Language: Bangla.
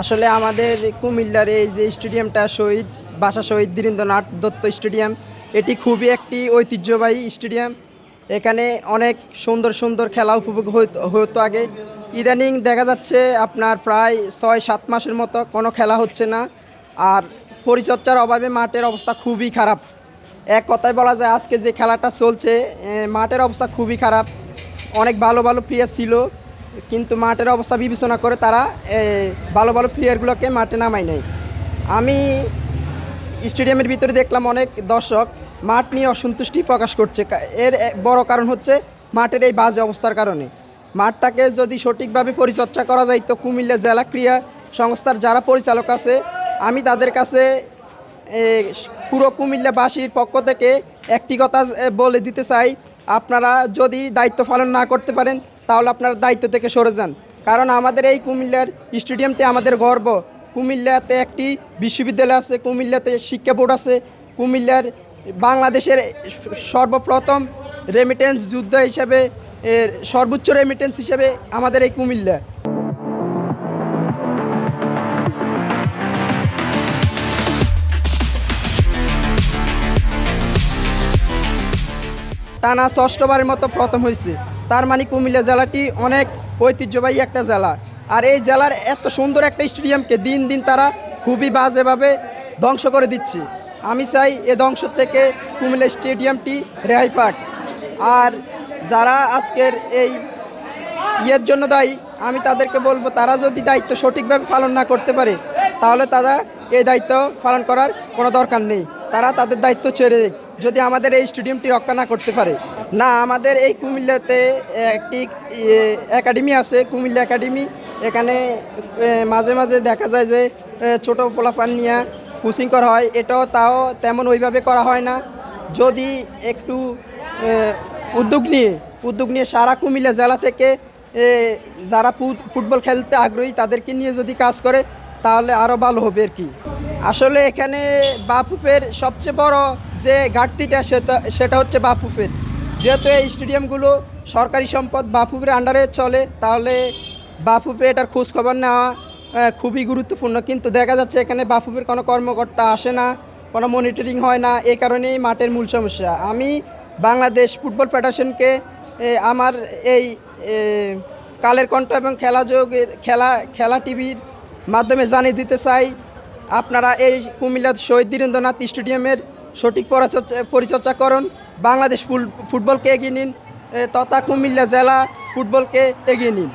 আসলে আমাদের কুমিল্লার এই যে স্টেডিয়ামটা শহীদ, বাসা শহীদ বীরেন্দ্রনাথ দত্ত স্টেডিয়াম, এটি খুবই একটি ঐতিহ্যবাহী স্টেডিয়াম। এখানে অনেক সুন্দর সুন্দর খেলা উপভোগ হতো আগে। ইদানিং দেখা যাচ্ছে আপনার প্রায় ছয়, সাত মাসের মতো কোনো খেলা হচ্ছে না। আর পরিচর্যার অভাবে মাঠের অবস্থা খুবই খারাপ। এক কথায় বলা যায়, আজকে যে খেলাটা চলছে মাঠের অবস্থা খুবই খারাপ। অনেক ভালো ভালো প্লেয়ার ছিল। কিন্তু মাঠের অবস্থা বিবেচনা করে তারা ভালো ভালো প্লেয়ারগুলোকে মাঠে নামায় নেয় আমি স্টেডিয়ামের ভিতরে দেখলাম অনেক দর্শক মাঠ নিয়ে অসন্তুষ্টি প্রকাশ করছে। এর বড় কারণ হচ্ছে মাঠের এই বাজে অবস্থার কারণে। মাঠটাকে যদি সঠিকভাবে পরিচর্যা করা যায় তো কুমিল্লা জেলা ক্রীড়া সংস্থার যারা পরিচালক আছে, আমি তাদের কাছে পুরো কুমিল্লাবাসীর পক্ষ থেকে একটি কথা বলে দিতে চাই। আপনারা যদি দায়িত্ব পালন না করতে পারেন তাহলে আপনার দায়িত্ব থেকে সরে যান। কারণ আমাদের এই কুমিল্লার স্টেডিয়ামটি আমাদের গর্ব। কুমিল্লাতে একটি বিশ্ববিদ্যালয় আছে, কুমিল্লাতে শিক্ষা বোর্ড আছে, কুমিল্লার বাংলাদেশের সর্বপ্রথম রেমিটেন্স যুদ্ধ হিসাবে সর্বোচ্চ রেমিটেন্স হিসাবে আমাদের এই কুমিল্লা। টানা ষষ্ঠবারের মতো প্রথম হয়েছে। তার মানে কুমিল্লা জেলাটি অনেক ঐতিহ্যবাহী একটা জেলা। আর এই জেলার এত সুন্দর একটা স্টেডিয়ামকে দিন দিন তারা খুবই বাজেভাবে ধ্বংস করে দিচ্ছে। আমি চাই এ ধ্বংস থেকে কুমিল্লা স্টেডিয়ামটি রেহাই পাক। আর যারা আজকের এই ইয়ের জন্য দায়ী, আমি তাদেরকে বলব, তারা যদি দায়িত্ব সঠিকভাবে পালন না করতে পারে, তাহলে তারা এই দায়িত্ব পালন করার কোনো দরকার নেই। তারা তাদের দায়িত্ব ছেড়ে যদি আমাদের এই স্টেডিয়ামটি রক্ষা না করতে পারে। না, আমাদের এই কুমিল্লাতে একটি একাডেমি আছে, কুমিল্লা একাডেমি। এখানে মাঝে মাঝে দেখা যায় যে ছোট পোলাপান নিয়ে কোচিং করা হয়। এটাও তাও তেমন ওইভাবে করা হয় না। যদি একটু উদ্যোগ নিয়ে উদ্যোগ নিয়ে সারা কুমিল্লা জেলা থেকে যারা ফুটবল খেলতে আগ্রহী, তাদেরকে নিয়ে যদি কাজ করে, তাহলে আরও ভালো হবে আর কি। আসলে এখানে বাফুফের সবচেয়ে বড় যে ঘাটতিটা, সেটা সেটা হচ্ছে বাফুফের। যেহেতু এই স্টেডিয়ামগুলো সরকারি সম্পদ বাফুফের আন্ডারে চলে, তাহলে বাফুফে এটার খোঁজ খবর নেওয়া খুবই গুরুত্বপূর্ণ। কিন্তু দেখা যাচ্ছে এখানে বাফুফের কোনো কর্মকর্তা আসে না, কোনো মনিটরিং হয় না, এই কারণেই মাঠের মূল সমস্যা। আমি বাংলাদেশ ফুটবল ফেডারেশনকে আমার এই কালের কণ্ঠ এবং খেলা যোগ খেলা খেলা টিভির মাধ্যমে জানিয়ে দিতে চাই, আপনারা এই কুমিল্লা শহীদ বীরেন্দ্রনাথ স্টেডিয়ামের সঠিক পরিচর্যা পরিচর্যা করুন। বাংলাদেশ ফুটবলকে এগিয়ে নিন তথা কুমিল্লা জেলা ফুটবলকে এগিয়ে নিন।